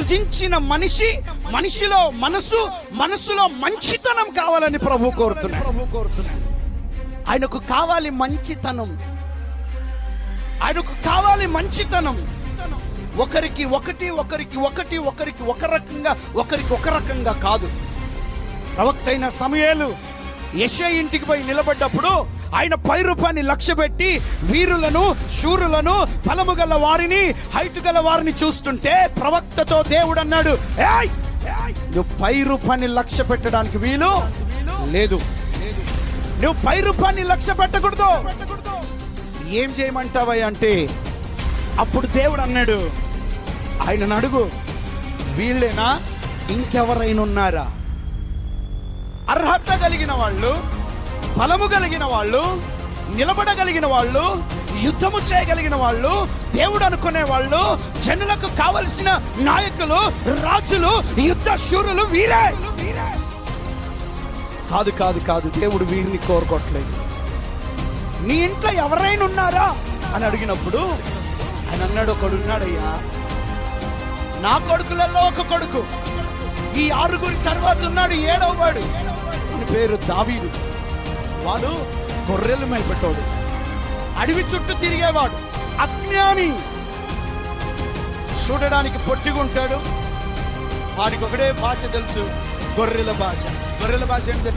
సృజించిన మనిషి మనిషిలో మనసు మనసులో మంచితనం కావాలని ప్రభు కోరుతున్నాడు. ప్రభు కోరుతున్నాడు ఆయనకు కావాలి మంచితనం. ఆయనకు కావాలి మంచితనం. ఒకరికి ఒకటి ఒకరికి ఒకటి ఒకరికి ఒక రకంగా ఒకరికి ఒక రకంగా కాదు. ప్రవక్త అయిన సమయాలు యశ ఇంటికి పోయి నిలబడ్డప్పుడు ఆయన పై రూపాన్ని లక్ష్య పెట్టి వీరులను శూరులను బలము గల వారిని హైట్ గల వారిని చూస్తుంటే ప్రవక్తతో దేవుడు అన్నాడు నువ్వు పై రూపాన్ని లక్ష్య పెట్టడానికి వీలు లేదు. నువ్వు పై రూపాన్ని లక్ష్య పెట్టకూడదు ఏం చేయమంటావా అంటే అప్పుడు దేవుడు అన్నాడు ఆయనను అడుగు వీళ్ళేనా? ఇంకెవరైనా ఉన్నారా? అర్హత కలిగిన వాళ్ళు బలము కలిగిన వాళ్ళు నిలబడగలిగిన వాళ్ళు యుద్ధము చేయగలిగిన వాళ్ళు దేవుడు అనుకునే వాళ్ళు జనులకు కావలసిన నాయకులు రాజులు యుద్ధ శూరులు వీరే. కాదు కాదు కాదు దేవుడు వీరిని కోరుకోవట్లేదు నీ ఇంట్లో ఎవరైనా ఉన్నారా? అని అడిగినప్పుడు ఆయన అన్నాడు ఒకడు ఉన్నాడయ్యా. నా కొడుకులలో ఒక కొడుకు. ఈ ఆరుగురి తర్వాత ఉన్నాడు ఏడవ వాడు అని పేరు దావీదు. వాడు గొర్రెలు మేపెట్టాడు అడవి చుట్టూ తిరిగేవాడు. అజ్ఞాని. చూడడానికి పొట్టిగుంటాడు వాడికి ఒకటే భాష తెలుసు. గొర్రెల భాష. గొర్రెల భాష ఏంటి